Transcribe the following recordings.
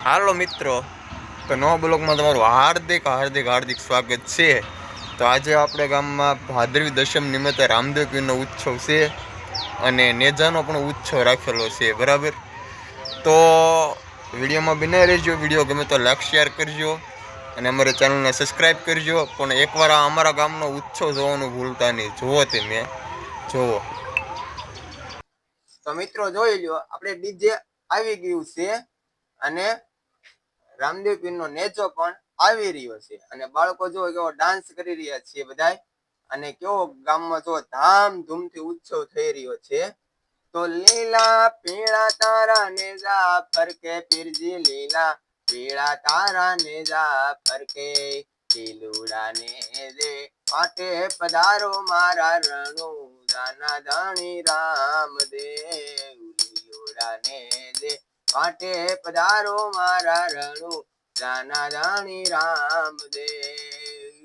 હાલો મિત્રો, તો નવા બ્લોગમાં તમારું હાર્દિક હાર્દિક હાર્દિક સ્વાગત છે. તો આજે આપણે ગામમાં ભાદરવી દશમ નિમિત્તે રામદેવપીરનો ઉત્સવ છે અને નેજાનો પણ ઉત્સવ રાખેલો છે, બરાબર? તો વિડીયોમાં બિના રહેજો, વીડિયો ગમે તો લાઈક, શેર કરજો અને અમારી ચેનલને સબસ્ક્રાઈબ કરજો. પણ એકવાર આ અમારા ગામનો ઉત્સવ જોવાનું ભૂલતા નહીં. જુઓ તમે જુઓ. તો મિત્રો જોઈ લ્યો, આપણે ડીજે આવી ગયું છે અને રામદેવ પીરનો નેચો પણ આવી રહ્યો છે. અને બાળકો જો કેવો ડાન્સ કરી રહ્યા છે બધાય, અને કેવો ગામમાં જો ધામધૂમથી ઉત્સવ થઈ રહ્યો છે, તો લીલા પીળા તારા ને જા ફરકે પીરજી, લીલા પીળા તારા ને જા ફરકે લીલુડા ને દે માટે પધારો મારા રણુ દાના દાણી રામદેવ, લીલુડા ને દે પાટે પધારો મારા રણુ દાના દાણી રામદેવ.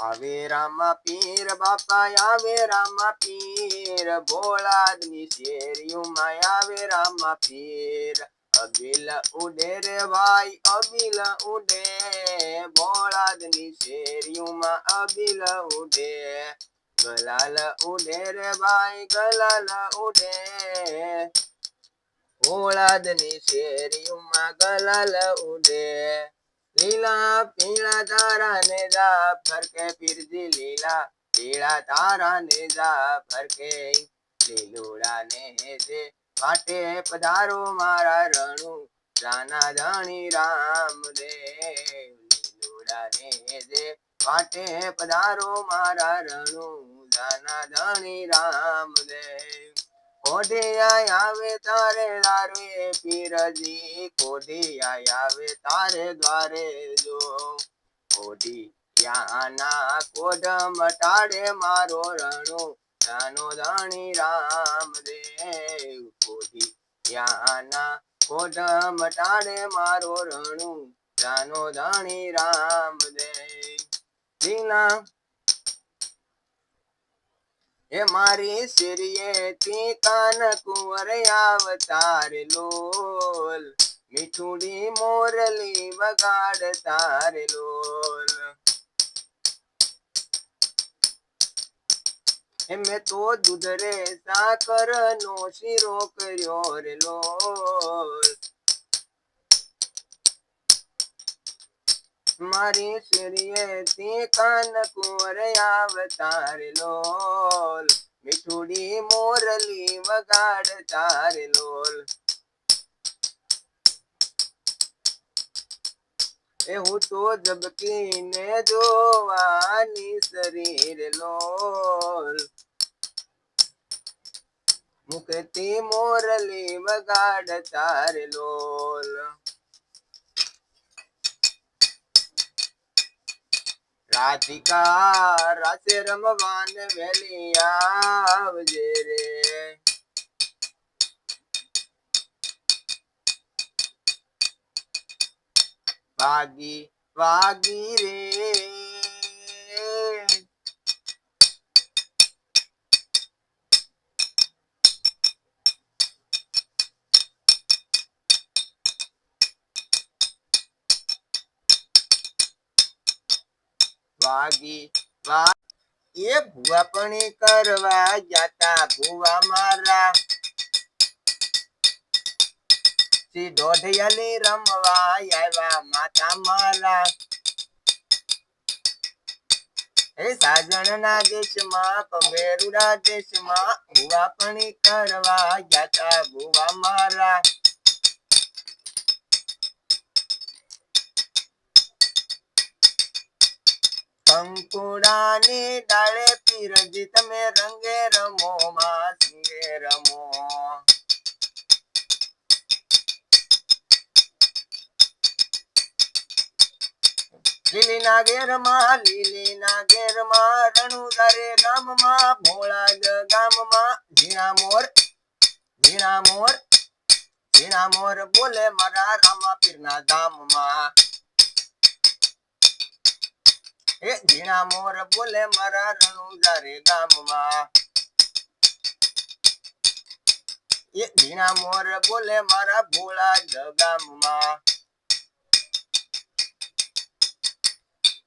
આવે રામા પીર, બાપા આવે રામા પીર, ભોળાદની શેરીઓમાં આવે રામા પીર. અબિલ ઉડે રે ભાઈ અબિલ ઉડે, ભોળાદની શેરીઓમાં અબિલ ઉડે. ગલાલ ઉડે રે ભાઈ, ગલાલ ઉડે. ભોળાદની શેરીઓમાં ગલાલ ઉડે. લીલા પીળા તારા ને જા ફરકે પીરજી લીલા પીળા તારા ને જા ફરકે લીલુડા ને જે પાટે પધારો મારા રણુ, રાના ધણી રામ દે લીલુડા ને જે પાટે પધારો મારા રણુ, રાના ધણી રામ દે કોઢિયા આવે તારે લારે પીરજી કોઢિયા આવે તારે દ્વારે જો. કોઢિયાના કોઢ મટાડે મારો રણો જાનો ધણી રામ દેવ કોઢિયાના કોઢ મટાડે મારો રણુ જાનો ધણી રામ દેવ એ મારી શિરિયે તી કાન કુંવર અવતાર લોલ. મીઠુડી મોરલી વગાડ તાર લોલ. મેં તો દૂધ રે સાકર નો શીરો કર્યો રે લોલ. મારી શિરિયે તી કાન કુંવર અવતાર લોલ. મીઠુડી મોરલી વગાડ તારે લોલ. એ હું તો જબકીને જોવાની શરીર લોલ. મુકતી મોરલી વગાડ તારે લોલ. રાધિકા રાસે રમવાન વેલી આવજે રે. વાગી વાગી રે. વા એ ભુવા પણ કરવા જતા ભુવા મારા. શ્રી દોઢિયાલી રમવા આવ્યા માતા મારા. એ સાજણ ના દેશમાં પમેરુડા દેશમાં ભુવા પણ કરવા જતા ભુવા મારા. કંકુડાની ડાળે પીરજી તમે રંગે રમો, માં સિંગે રમો. લીલી ના ઘેરમાં લીલી ના ઘેરમાં રણુદારે ગામમાં ભોળા જ ગામમાં ઝીણા મોર ઝીણા મોર ઝીણા મોર બોલે મારા રામા પીરના ધામમાં એ ઝીણા મોર બોલે, મારા રણુદારે ગામમાં. એ ઝીણા મોર બોલે, મારા ભોળા જગામમાં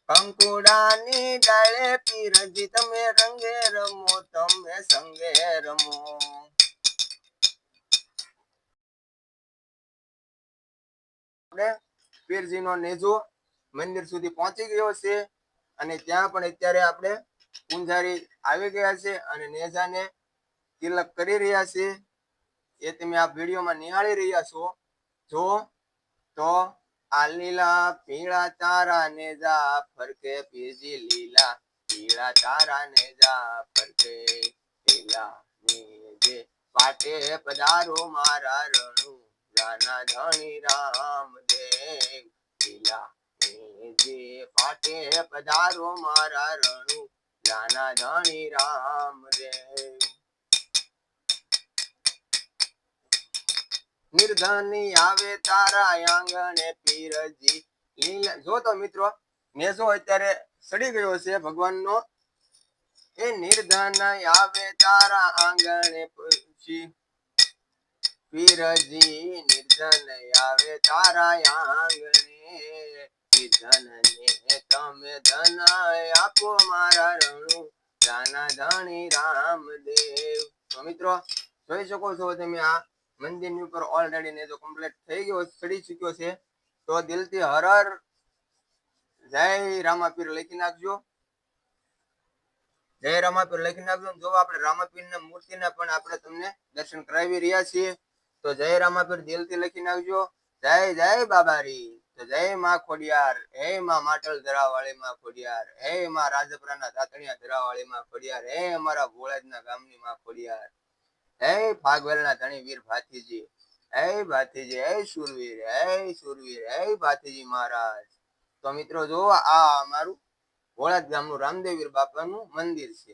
કંકુડાની ડાળે પીરજી તમે રંગે રમો, તમે સંગે રમો. આપણે પીરજીનો નેજો મંદિર સુધી પહોંચી ગયો છે. અને ત્યાં પણ અત્યારે આપણે પૂંજારી આવી ગયા છે અને નેજાને તિલક કરી રહ્યા છે. એ તમે આ વિડીયોમાં નિહાળી રહ્યા છો. જો તો આ લીલા પીળા તારા નેજા ફરકે પીજી લીલા પીળા તારા નેજા ફરકે પીલા નેજે પાટે પધારો મારા રણુ જાના ધણી રામ દેવ લીલા નેજે પાટે પધારો મારા રણુ. જાના ધણી રામ રે. નિર્ધની આવે તારા આંગણે પીરજી. લીલા જો તો મિત્રો નેસો અત્યારે સડી ગયો છે ભગવાનનો. એ નિર્ધન આવે તારા આંગણે પછી. પીરજી, નિર્ધન આવે તારા આંગણે નિર્ધન તમે ધન આપો મારા રણુ. જાના ધણી રામદેવ. તો મિત્રો, જોઈ શકો છો તમે આ મંદિરની ઉપર ઓલરેડી ને જો કમ્પ્લીટ થઈ ગયો, ચડી ચૂક્યો છે. તો દિલથી હર હર જય રામાપીર લખી નાખજો. જય રામાપીર લખી નાખજો. જો આપણે રામાપીરના મૂર્તિના પણ આપણે તમને દર્શન કરાવી રહ્યા છીએ. તો જય રામાપીર દિલથી લખી નાખજો. જય જય બાબારી. તો જય માં ખોડિયાર, હે માં માટલ ધરાવાળી માં ખોડિયાર, હે માં રાજપરાના તાતણિયા ધરાવાળી માં ખોડિયાર, હે અમારા ભોળાજના ગામની માં ખોડિયાર. હે ફાગવેલના ધણી વીર ભાતીજી હે ભાતીજી હે સુરવીર હે સુરવીર, હે ભાતીજી મહારાજ. તો મિત્રો જો આ અમારું ભોળાજ ગામનું રામદેવીર બાપાનું મંદિર છે.